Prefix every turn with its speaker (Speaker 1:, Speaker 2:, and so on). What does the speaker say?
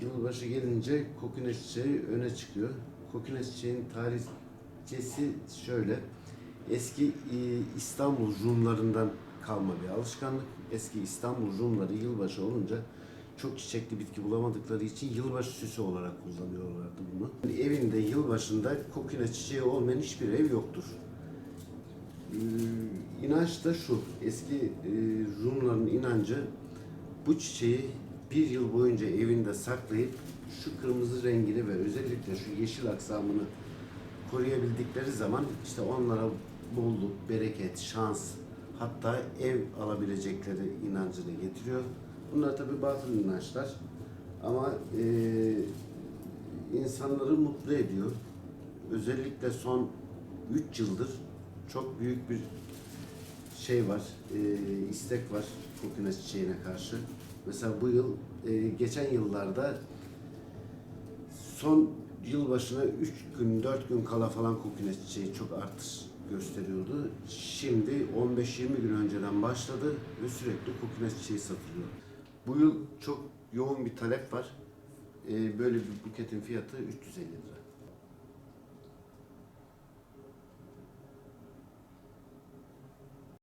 Speaker 1: Yılbaşı gelince kokine çiçeği öne çıkıyor. Kokine çiçeğin tarihçesi şöyle. Eski e, İstanbul Rumlarından kalma bir alışkanlık. Eski İstanbul Rumları yılbaşı olunca çok çiçekli bitki bulamadıkları için yılbaşı süsü olarak kullanıyorlardı bunu. Evinde yılbaşında kokine çiçeği olmayan hiçbir ev yoktur. Ee, inanç da şu, eski e, Rumların inancı bu çiçeği bir yıl boyunca evinde saklayıp şu kırmızı rengini ve özellikle şu yeşil aksamını koruyabildikleri zaman işte onlara bolluk, bereket, şans hatta ev alabilecekleri inancını getiriyor. Bunlar tabi batıl inançlar ama e, insanları mutlu ediyor. Özellikle son 3 yıldır çok büyük bir şey var, e, istek var kokine çiçeğine karşı. Mesela bu yıl, e, geçen yıllarda son yılbaşına 3 gün, 4 gün kala falan kokine çiçeği çok artış gösteriyordu. Şimdi 15-20 gün önceden başladı ve sürekli kokine çiçeği satılıyor. Bu yıl çok yoğun bir talep var. E, böyle bir buketin fiyatı 350 lira.